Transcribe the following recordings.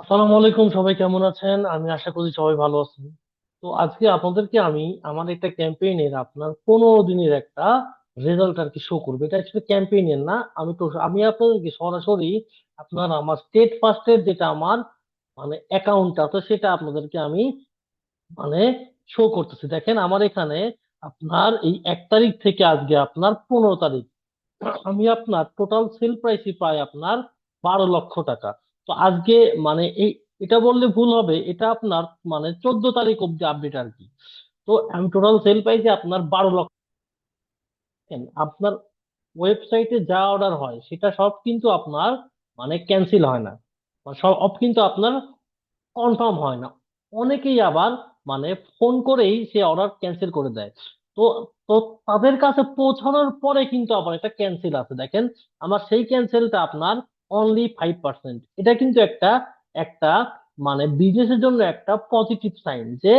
আসসালামু আলাইকুম, সবাই কেমন আছেন? আমি আশা করি সবাই ভালো আছেন। তো আজকে আপনাদেরকে আমি আমার একটা ক্যাম্পেইনের আপনার পনেরো দিনের একটা রেজাল্ট আর কি শো করব। এটা অ্যাকচুয়ালি ক্যাম্পেইনের না, আমি তো, আমি আপনাদেরকে সরাসরি আপনার আমার স্টেট ফার্স্টের যেটা আমার মানে অ্যাকাউন্ট আছে, সেটা আপনাদেরকে আমি মানে শো করতেছি। দেখেন আমার এখানে আপনার এই এক তারিখ থেকে আজকে আপনার পনেরো তারিখ। আমি আপনার টোটাল সেল প্রাইসই পাই আপনার বারো লক্ষ টাকা। তো আজকে মানে এই, এটা বললে ভুল হবে, এটা আপনার মানে চোদ্দ তারিখ অব্দি আপডেট আর কি। তো আমি টোটাল সেল পাইছি আপনার বারো লক্ষ। আপনার ওয়েবসাইটে যা অর্ডার হয়, সেটা সব কিন্তু আপনার মানে ক্যান্সেল হয় না। সব কিন্তু আপনার কনফার্ম হয় না। অনেকেই আবার মানে ফোন করেই সে অর্ডার ক্যান্সেল করে দেয়। তো তো তাদের কাছে পৌঁছানোর পরে কিন্তু আবার একটা ক্যান্সেল আছে। দেখেন, আমার সেই ক্যান্সেলটা আপনার অনলি ফাইভ পার্সেন্ট এটা কিন্তু একটা একটা মানে বিজনেসের জন্য একটা পজিটিভ সাইন যে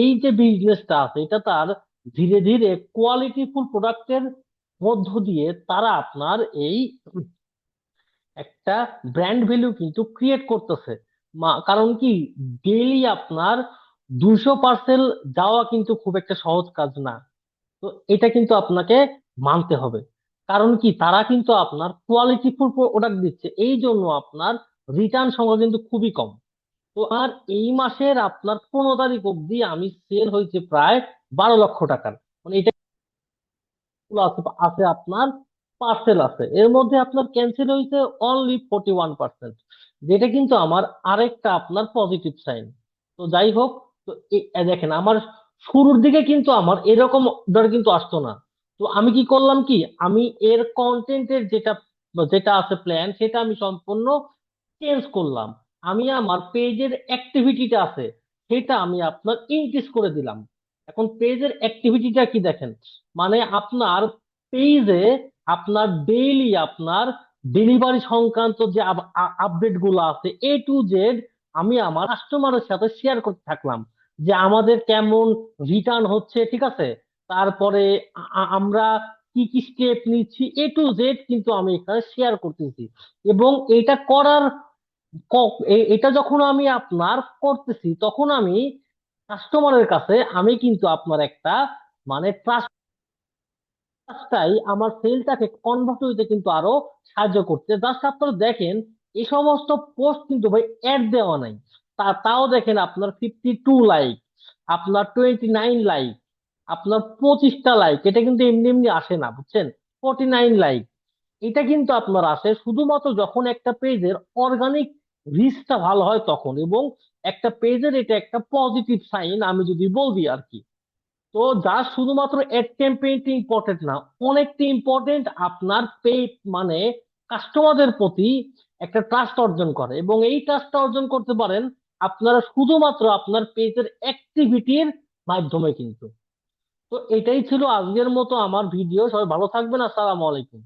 এই যে বিজনেসটা আছে, এটা তার ধীরে ধীরে কোয়ালিটিফুল প্রোডাক্টের মধ্য দিয়ে তারা আপনার এই একটা ব্র্যান্ড ভ্যালু কিন্তু ক্রিয়েট করতেছে। কারণ কি ডেইলি আপনার দুশো পার্সেল যাওয়া কিন্তু খুব একটা সহজ কাজ না। তো এটা কিন্তু আপনাকে মানতে হবে। কারণ কি? তারা কিন্তু আপনার কোয়ালিটিফুল প্রোডাক্ট দিচ্ছে। এই জন্য আপনার রিটার্ন সংখ্যা কিন্তু খুবই কম। তো আর এই মাসের আপনার পনেরো তারিখ অব্দি আমি সেল হয়েছে প্রায় বারো লক্ষ টাকার। মানে এটা আছে আপনার পার্সেল আছে। এর মধ্যে আপনার ক্যান্সেল হয়েছে অনলি ফোর্টি ওয়ান পার্সেন্ট যেটা কিন্তু আমার আরেকটা আপনার পজিটিভ সাইন তো যাই হোক, তো দেখেন, আমার শুরুর দিকে কিন্তু আমার এরকম অর্ডার কিন্তু আসতো না। তো আমি কি করলাম কি? আমি এর কন্টেন্টের যেটা যেটা আছে প্ল্যান সেটা আমি সম্পূর্ণ চেঞ্জ করলাম। আমি আমার পেজের অ্যাক্টিভিটিটা আছে, সেটা আমি আপনার ইনক্রিজ করে দিলাম। এখন পেজের অ্যাক্টিভিটিটা কি দেখেন? মানে আপনার পেজে আপনার ডেইলি আপনার ডেলিভারি সংক্রান্ত যে আপডেটগুলো আছে এ টু জেড আমি আমার কাস্টমারের সাথে শেয়ার করতে থাকলাম। যে আমাদের কেমন রিটার্ন হচ্ছে, ঠিক আছে? তারপরে আমরা কি কি স্টেপ নিচ্ছি এ টু জেড কিন্তু আমি এখানে শেয়ার করতেছি। এবং এটা করার এটা যখন আমি আপনার করতেছি, তখন আমি কাস্টমারের কাছে আমি কিন্তু আপনার একটা মানে ট্রাস্ট কাজটাই আমার সেলটাকে কনভার্ট হইতে কিন্তু আরও সাহায্য করছে। জাস্ট আপনারা দেখেন এই সমস্ত পোস্ট কিন্তু ভাই অ্যাড দেওয়া নাই। তা, তাও দেখেন আপনার ফিফটি টু লাইক আপনার টোয়েন্টি নাইন লাইক আপনার পঁচিশটা লাইক এটা কিন্তু এমনি এমনি আসে না, বুঝছেন? ফোর্টি নাইন লাইক এটা কিন্তু আপনার আসে শুধুমাত্র যখন একটা পেজের অর্গানিক রিচটা ভালো হয় তখন এবং একটা পেজের এটা একটা পজিটিভ সাইন আমি যদি বলি আর কি। তো যা শুধুমাত্র এড ক্যাম্পেইনটি ইম্পর্টেন্ট না, অনেকটা ইম্পর্টেন্ট আপনার পে মানে কাস্টমারদের প্রতি একটা ট্রাস্ট অর্জন করে এবং এই ট্রাস্টটা অর্জন করতে পারেন আপনারা শুধুমাত্র আপনার পেজের অ্যাক্টিভিটির মাধ্যমে কিন্তু। তো এটাই ছিল আজকের মতো আমার ভিডিও সবাই ভালো থাকবেন আসসালামু আলাইকুম।